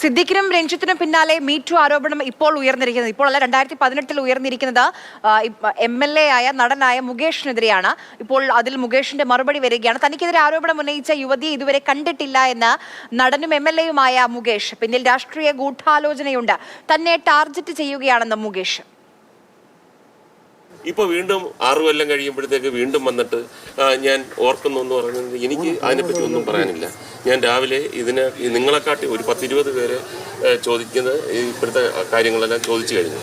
സിദ്ദിഖിനും രഞ്ജിത്തിനും പിന്നാലെ മീറ്റു ആരോപണം ഇപ്പോൾ ഉയർന്നിരിക്കുന്നത്. ഇപ്പോൾ അല്ല രണ്ടായിരത്തി പതിനെട്ടിൽ ഉയർന്നിരിക്കുന്നത് എം എൽ എ ആയ നടനായ മുകേഷിനെതിരെയാണ്. ഇപ്പോൾ അതിൽ മുകേഷിന്റെ മറുപടി വരികയാണ്. തനിക്കെതിരെ ആരോപണം ഉന്നയിച്ച യുവതിയെ ഇതുവരെ കണ്ടിട്ടില്ല എന്ന് നടനും എം എൽ എയുമായ മുകേഷ്. പിന്നിൽ രാഷ്ട്രീയ ഗൂഢാലോചനയുണ്ട്. തന്നെ ടാർഗറ്റ് ചെയ്യുകയാണെന്ന് മുകേഷ്. ഇപ്പൊ വീണ്ടും ആറു കൊല്ലം കഴിയുമ്പോഴത്തേക്ക് വീണ്ടും വന്നിട്ട് ഞാൻ ഓർക്കുന്നു എന്ന് പറയുന്നത് എനിക്ക് അതിനെപ്പറ്റി ഒന്നും പറയാനില്ല. ഞാൻ രാവിലെ ഇതിന് നിങ്ങളെക്കാട്ടി ഒരു പത്തിരുപത് പേര് ചോദിക്കുന്നത് ഇപ്പോഴത്തെ കാര്യങ്ങളെല്ലാം ചോദിച്ചു കഴിഞ്ഞു.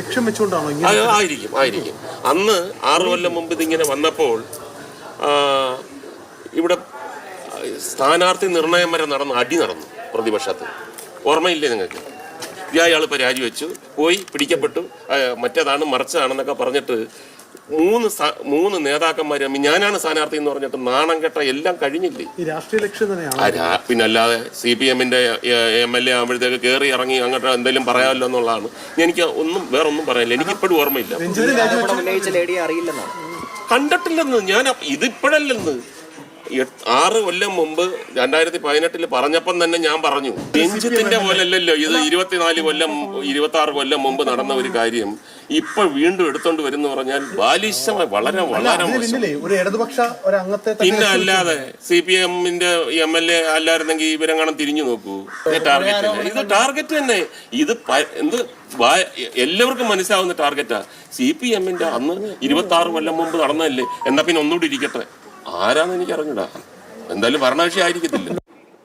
ലക്ഷ്യം വെച്ചുകൊണ്ടാണോ ആയിരിക്കും ആയിരിക്കും. അന്ന് ആറു കൊല്ലം മുമ്പ് ഇതിങ്ങനെ വന്നപ്പോൾ ഇവിടെ സ്ഥാനാർത്ഥി നിർണയം വരെ നടന്നു അടി നടന്നു പ്രതിപക്ഷത്ത്. ഓർമ്മയില്ലേ നിങ്ങൾക്ക്? ഇയാൾ ഇപ്പോൾ രാജിവെച്ചു പോയി പിടിക്കപ്പെട്ടു. മറ്റേതാണ് മറിച്ചതാണെന്നൊക്കെ പറഞ്ഞിട്ട് മൂന്ന് മൂന്ന് നേതാക്കന്മാർ ഞാനാണ് സ്ഥാനാർത്ഥി എന്ന് പറഞ്ഞിട്ട് നാണം കെട്ട എല്ലാം കഴിഞ്ഞില്ലേ? ഈ രാഷ്ട്രീയ ലക്ഷ്യം തന്നെയാണ്? പിന്നെ അല്ലാതെ സി പി എമ്മിന്റെ എം എൽ എ ആകുമ്പോഴത്തേക്ക് കയറി ഇറങ്ങി അങ്ങോട്ട് എന്തെങ്കിലും പറയാമല്ലോ എന്നുള്ളതാണ്. എനിക്ക് ഒന്നും വേറെ ഒന്നും പറയാനില്ല. എനിക്ക് ഇപ്പോഴും ഓർമ്മയില്ല. കണ്ടിട്ടില്ലെന്ന്. ഞാൻ ഇതിപ്പോഴല്ലെന്ന്. ആറ് കൊല്ലം മുമ്പ് രണ്ടായിരത്തി പതിനെട്ടിൽ പറഞ്ഞപ്പം തന്നെ ഞാൻ പറഞ്ഞു രഞ്ജിത്തിന്റെ പോലല്ലല്ലോ ഇത് ഇരുപത്തിനാല് കൊല്ലം ഇരുപത്തി ആറ് കൊല്ലം മുമ്പ് നടന്ന ഒരു കാര്യം. ഇപ്പൊ വീണ്ടും എടുത്തോണ്ട് വരുന്ന പറഞ്ഞാൽ ബാലിശമായി വളരെ വളരെ പിന്നെ അല്ലാതെ സി പി എമ്മിന്റെ എം എൽ എ അല്ലായിരുന്നെങ്കിൽ ഇവരെങ്ങനെ തിരിഞ്ഞു നോക്കൂ. ടാർഗറ്റ് ഇത് ടാർഗറ്റ് തന്നെ. ഇത് എന്ത് എല്ലാവർക്കും മനസ്സിലാവുന്ന ടാർഗറ്റാ സി പി എമ്മിന്റെ അന്ന് ഇരുപത്തി ആറ് കൊല്ലം മുമ്പ് നടന്നതല്ലേ? എന്നാ പിന്നെ ഒന്നുകൂടി ഇരിക്കട്ടെ. ആരാന്ന് എനിക്ക് അറിഞ്ഞൂടാ എന്തായാലും ഭരണകക്ഷി ആയിരിക്കത്തില്ല